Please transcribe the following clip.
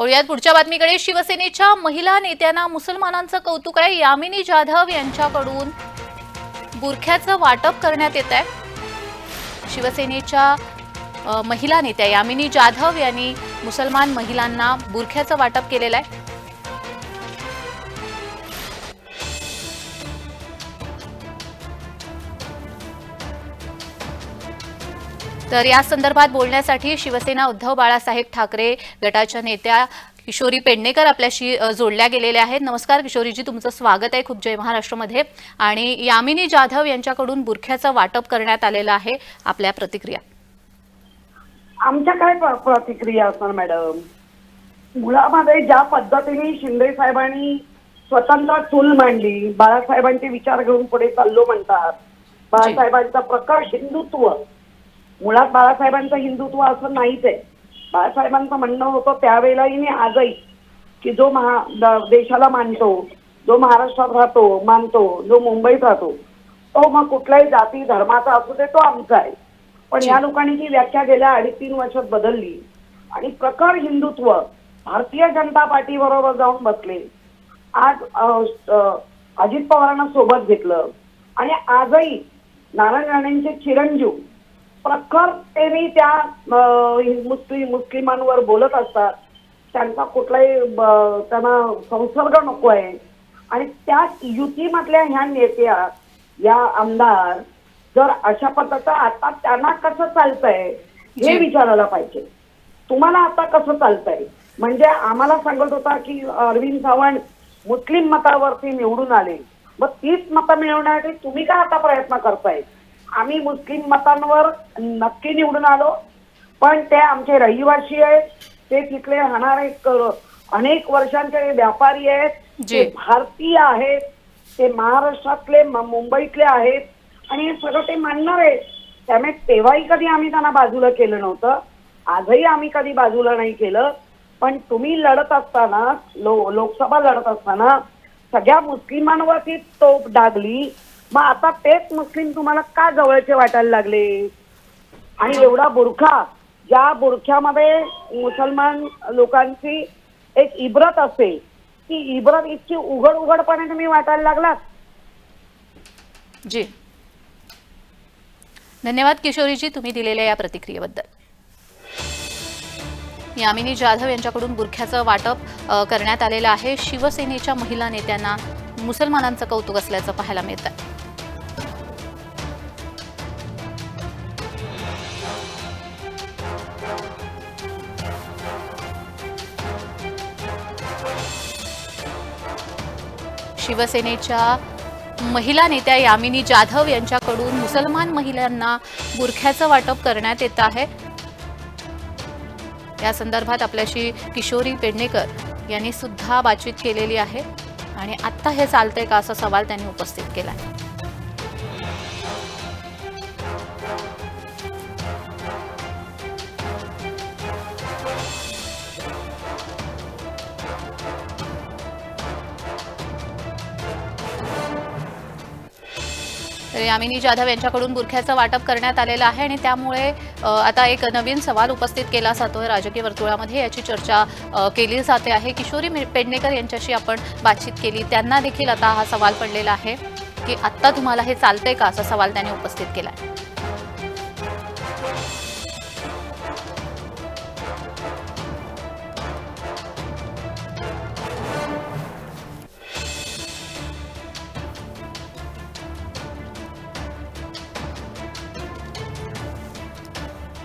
बोलूयात. पुढच्या बातमीकडे शिवसेनेच्या महिला नेत्यांना मुसलमानांचं कौतुक आहे. यामिनी जाधव यांच्याकडून बुरख्याचं वाटप करण्यात येत आहे. शिवसेनेच्या महिला नेत्या यामिनी जाधव यांनी मुसलमान महिलांना बुरख्याचं वाटप केलेलं आहे. तर या संदर्भात बोलण्यासाठी शिवसेना उद्धव बाळासाहेब ठाकरे गटाच्या नेत्या किशोरी पेडणेकर आपल्याशी जोडल्या गेलेल्या आहेत. नमस्कार किशोरीजी तुमचं स्वागत आहे खूप जय महाराष्ट्रमध्ये. आणि यामिनी जाधव यांच्याकडून बुरख्याचं वाटप करण्यात आलेलं आहे आपल्या प्रतिक्रिया. आमच्या काय प्र- प्रतिक्रिया असणार मॅडम? मुळामध्ये ज्या पद्धतीने शिंदे साहेबांनी स्वतंत्र चूल मांडली बाळासाहेबांचे विचार घेऊन पुढे चाललो म्हणतात बाळासाहेबांचं प्रकट हिंदुत्व मुळात बाळासाहेबांचं हिंदुत्व असं नाहीच आहे. बाळासाहेबांचं म्हणणं होतं त्यावेळेलाही आणि आजही की जो महा देशाला मानतो जो महाराष्ट्रात राहतो मानतो जो मुंबईत राहतो तो मग कुठल्याही जाती धर्माचा असू दे तो आमचा आहे. पण या लोकांनी ती व्याख्या गेल्या अडीच तीन वर्षात बदलली आणि प्रखर हिंदुत्व भारतीय जनता पार्टी बरोबर जाऊन बसले. आज अजित पवारांना सोबत घेतलं. आणि आजही नारायण राणेंचे चिरंजीव प्रखरतेने त्या अ, मुस्लिम मुस्लिमांवर बोलत असतात. त्यांचा कुठलाही त्यांना संसर्ग नको आहे आणि त्या युतीमधल्या ह्या नेत्या या आमदार जर अशा पद्धतीचं आता त्यांना कसं चालतंय हे. विचारायला पाहिजे. तुम्हाला आता कसं चालतंय? म्हणजे आम्हाला सांगत होता की अरविंद सावंत मुस्लिम मतावरती निवडून आले. मग तीच मतं मिळवण्यासाठी तुम्ही काय आता प्रयत्न करताय? आम्ही मुस्लिम मतांवर नक्की निवडून आलो. पण ते आमचे रहिवासी आहेत. ते तिथले राहणारे अनेक वर्षांचे व्यापारी आहेत. ते भारतीय आहेत. ते महाराष्ट्रातले मुंबईतले आहेत. आणि हे सगळं ते मानणार आहेत. त्यामुळे तेव्हाही कधी आम्ही त्यांना बाजूला केलं नव्हतं. आजही आम्ही कधी बाजूला नाही केलं. पण तुम्ही लढत असताना लो लोकसभा लढत असताना सगळ्या मुस्लिमांवरती तोप डागली. मग आता तेच मुस्लिम तुम्हाला का जवळचे वाटायला लागले? आणि एवढा बुरखा ज्या बुरख्यामध्ये मुसलमान लोकांची एक इब्रत असते ती इब्रत इतकी उघड उघडपणे तुम्ही वाटायला लागलात? जी. धन्यवाद किशोरीजी तुम्ही दिलेल्या या प्रतिक्रियेबद्दल. यामिनी जाधव यांच्याकडून बुरख्याचं वाटप करण्यात आलेलं आहे. शिवसेनेच्या महिला नेत्यांना मुसलमानांचं कौतुक असल्याचं पाहायला मिळत शिवसेनेच्या महिला नेत्या यामिनी जाधव यांच्याकडून मुसलमान महिलांना बुरख्याचं वाटप करण्यात येत आहे. या संदर्भात आपल्याशी किशोरी पेडणेकर यांनी सुद्धा बातचीत केलेली आहे. आणि आत्ता हे चालतंय का असा सवाल त्यांनी उपस्थित केला आहे यामिनी जाधव यांच्याकडून बुरख्याचं वाटप करण्यात आलेलं आहे आणि त्यामुळे आता एक नवीन सवाल उपस्थित केला जातोय राजकीय वर्तुळामध्ये. याची चर्चा केली जाते आहे. किशोरी पेडणेकर यांच्याशी आपण बातचीत केली. त्यांना देखील आता हा सवाल पडलेला आहे की आत्ता तुम्हाला हे चालतंय का? असा सवाल त्यांनी उपस्थित केला आहे